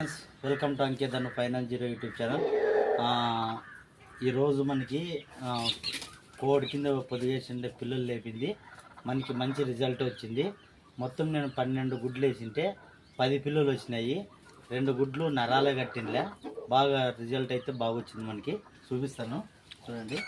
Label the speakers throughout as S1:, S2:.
S1: Friends welcome to Ankit అన్న zero YouTube channel ఈరోజు మనకి కోడి కింద పొదిగేసిండే పిల్లలు లేపింది. మనకి మంచి రిజల్ట్ వచ్చింది. మొత్తం నేను పన్నెండు గుడ్లు వేసింటే పది పిల్లలు వచ్చినాయి. రెండు గుడ్లు నరాలే కట్టిందిలే బాగా రిజల్ట్ అయితే బాగా వచ్చింది మనకి. చూపిస్తాను. చూడండి.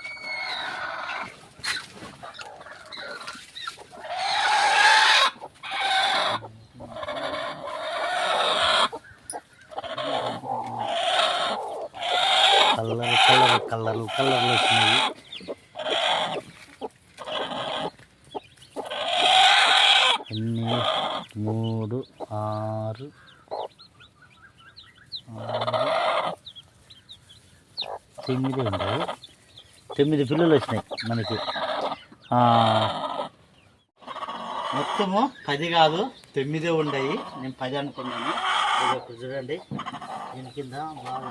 S1: కలర్ కలర్ కలర్ కలర్లు వచ్చినాయి. ఎన్ని? మూడు ఆరు. తొమ్మిది ఉండవు తొమ్మిది పిల్లలు వచ్చినాయి మనకి. మొత్తము పది కాదు తొమ్మిదే ఉండయి. నేను పది అనుకున్నాను. ఇది ఒకటి చూడండి. దీని కింద బాగా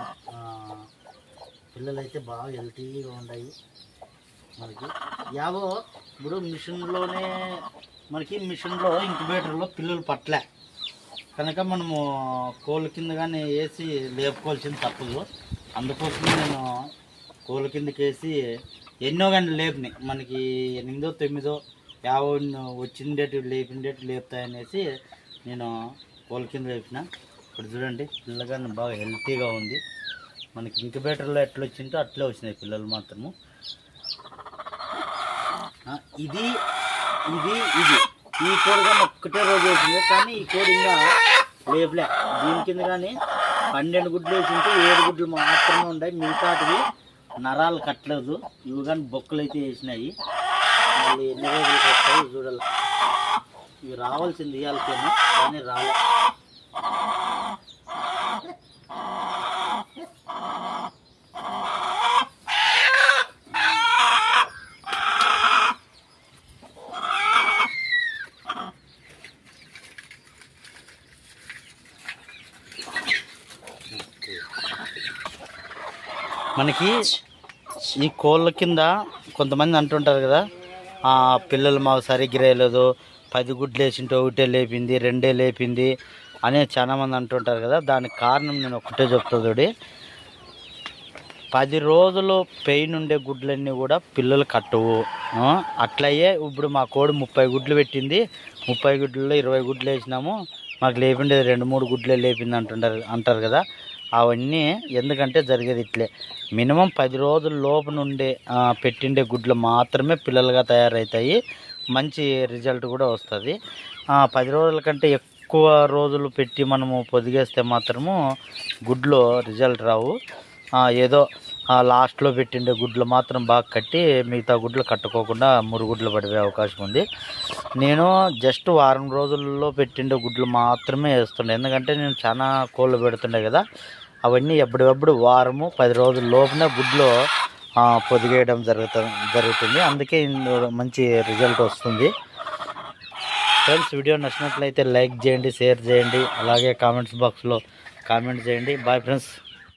S1: పిల్లలు అయితే బాగా హెల్తీగా ఉన్నాయి మనకి. యావో ఇప్పుడు మిషన్లోనే మనకి మిషన్లో ఇంక్యుబేటర్లో పిల్లలు పట్టలే. కనుక మనము కోళ్ళ కింద కానీ వేసి లేపుకోవాల్సింది తప్పదు. అందుకోసమే నేను కోళ్ళ కిందకి వేసి ఎన్నో కానీ లేపినాయి. మనకి ఎనిమిదో తొమ్మిదో యాభై వచ్చిండేటి లేపిండేటి లేపుతాయనేసి నేను కోళ్ళ కింద లేపిన. ఇప్పుడు చూడండి పిల్లగాని బాగా హెల్తీగా ఉంది. మనకి ఇంక్యుబేటర్లో ఎట్లా వచ్చిందో అట్లే వచ్చినాయి పిల్లలు మాత్రము. ఇది ఇది ఇది. ఈ కోడి కానీ ఒక్కటే రోజు వేసింది కానీ ఈ కోడి ఇంకా లేపులే. దీని కింద కానీ పన్నెండు గుడ్లు వేసింటే ఏడు గుడ్లు మాత్రమే ఉన్నాయి మిగతాటివి నరాలు కట్టలేదు. ఇవి కానీ బొక్కలు అయితే వేసినాయి. మళ్ళీ ఎన్ని రోజులకి వస్తాయి చూడాలి. ఇవి రావాల్సింది ఇవ్వాల్సింది కానీ రాలే. మనకి ఈ కోళ్ళ కింద కొంతమంది అంటుంటారు కదా పిల్లలు మాకు సరిగ్గా రాయలేదు పది గుడ్లు వేసింటే ఒకటే లేపింది రెండే లేపింది అని చాలామంది అంటుంటారు కదా దానికి కారణం నేను ఒకటే చెప్తా చూడి. పది రోజులు పెయిన్ ఉండే గుడ్లన్నీ కూడా పిల్లలు కట్టవు. అట్లయ్యే ఇప్పుడు మా కోడి ముప్పై గుడ్లు పెట్టింది ముప్పై గుడ్లలో ఇరవై గుడ్లు వేసినాము మాకు లేపిండేది రెండు మూడు గుడ్లే లేపింది అంటుంటారు అంటారు కదా. అవన్నీ ఎందుకంటే జరిగేది ఇట్లే. మినిమం పది రోజుల లోపు నుండి పెట్టిండే గుడ్లు మాత్రమే పిల్లలుగా తయారవుతాయి మంచి రిజల్ట్ కూడా వస్తుంది. పది రోజుల కంటే ఎక్కువ రోజులు పెట్టి మనము పొదిగేస్తే మాత్రము గుడ్లు రిజల్ట్ రావు. ఏదో లాస్ట్లో పెట్టిండే గుడ్లు మాత్రం బాగా కట్టి మిగతా గుడ్లు కట్టుకోకుండా మురుగుడ్లు పడిపోయే అవకాశం ఉంది. నేను జస్ట్ వారం రోజుల్లో పెట్టిండే గుడ్లు మాత్రమే వేస్తుండే. ఎందుకంటే నేను చాలా కోళ్ళు పెడుతుండే కదా అవన్నీ ఎప్పటికప్పుడు వారము పది రోజుల లోపునే గుడ్లు పొదిగేయడం జరుగుతుంది జరుగుతుంది. అందుకే మంచి రిజల్ట్ వస్తుంది. ఫ్రెండ్స్ వీడియో నచ్చినట్లయితే లైక్ చేయండి షేర్ చేయండి. అలాగే కామెంట్స్ బాక్స్లో కామెంట్ చేయండి. Bye friends.